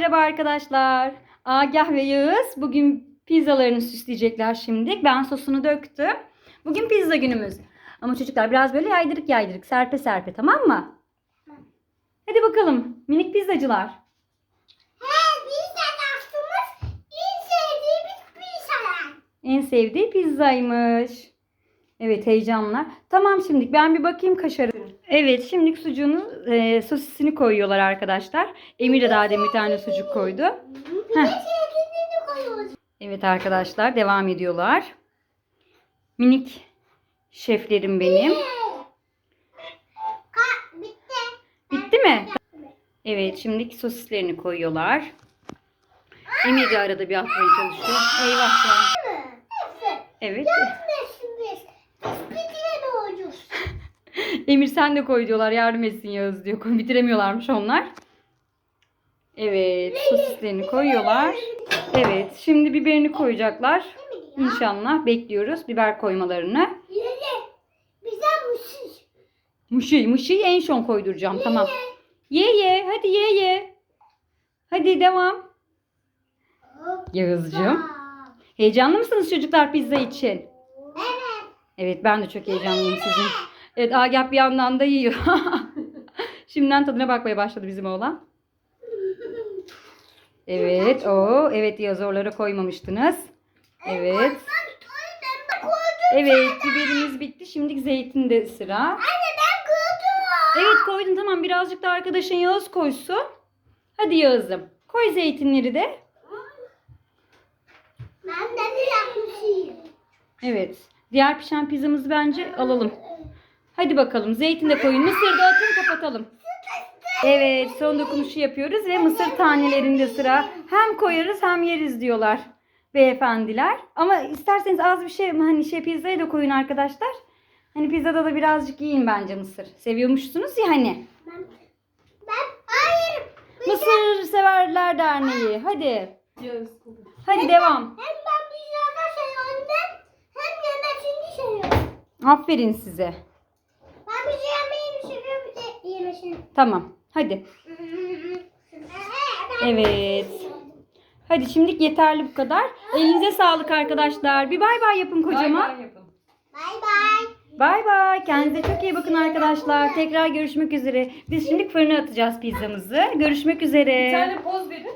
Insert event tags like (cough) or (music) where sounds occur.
merhaba arkadaşlar. Agah ve Yağız bugün pizzalarını süsleyecekler şimdi. Ben sosunu döktüm. Bugün pizza günümüz. Ama çocuklar biraz böyle yaydırık yaydırık, serpe serpe tamam mı? Hadi bakalım minik pizzacılar. He, de yaptığımız en sevdiğimiz pizzalar. En sevdiği pizzaymış. Evet heyecanlar. Tamam şimdi ben bir bakayım kaşarı. Evet şimdi sucuğunu e, sosisini koyuyorlar arkadaşlar. Emir de daha demin bir tane sucuk koydu. Bir de sevdiğini koyuyoruz. Evet arkadaşlar devam ediyorlar. Minik şeflerim benim. Bitti. Bitti mi? Evet şimdi sosislerini koyuyorlar. Emir de arada bir atmaya çalışıyor. Eyvah ya. Evet. Yapmasın biz. Biz pideye doğacağız. Emir sen de koy diyorlar. Yardım etsin Yağız diyor. Bitiremiyorlarmış onlar. Evet sosislerini koyuyorlar. Evet şimdi biberini koyacaklar. İnşallah bekliyoruz biber koymalarını. Bize mutsuz. Muşi, muşiyi en son koyduracağım. Tamam. Ye ye. Hadi ye ye. Hadi devam. Yağız'cığım. Heyecanlı mısınız çocuklar pizza için? Evet. Evet ben de çok heyecanlıyım sizin. Evet Agah bir yandan da yiyor. (laughs) Şimdiden tadına bakmaya başladı bizim oğlan. Evet o evet yazorlara koymamıştınız. Evet. Evet biberimiz bitti. Şimdi zeytin de sıra. Anne ben koydum. Evet koydun tamam birazcık da arkadaşın Yağız koysun. Hadi Yağız'ım. Koy zeytinleri de. Ben de bir yapmışım. Evet. Diğer pişen pizzamızı bence alalım. Hadi bakalım. Zeytin de koyun. Mısır da atın kapatalım. Evet son dokunuşu yapıyoruz ve mısır tanelerinde sıra. Hem koyarız hem yeriz diyorlar beyefendiler. Ama isterseniz az bir şey hani şey pizzaya da koyun arkadaşlar. Hani pizzada da birazcık yiyin bence mısır. Seviyormuşsunuz ya hani. Ben, ben hayır. Mısır Severler Derneği. Hadi. Hadi devam. Hem ben pizzada seviyorum hem yemesini seviyorum. Aferin size. Ben pizza yemeyi seviyorum bir de yemesini. Tamam. Hadi. Evet. Hadi şimdilik yeterli bu kadar. Elinize sağlık arkadaşlar. Bir bay bay yapın kocaman. Bay bay. Bay bay. Kendinize çok iyi bakın arkadaşlar. Tekrar görüşmek üzere. Biz şimdi fırına atacağız pizzamızı. Görüşmek üzere. Bir tane poz verin.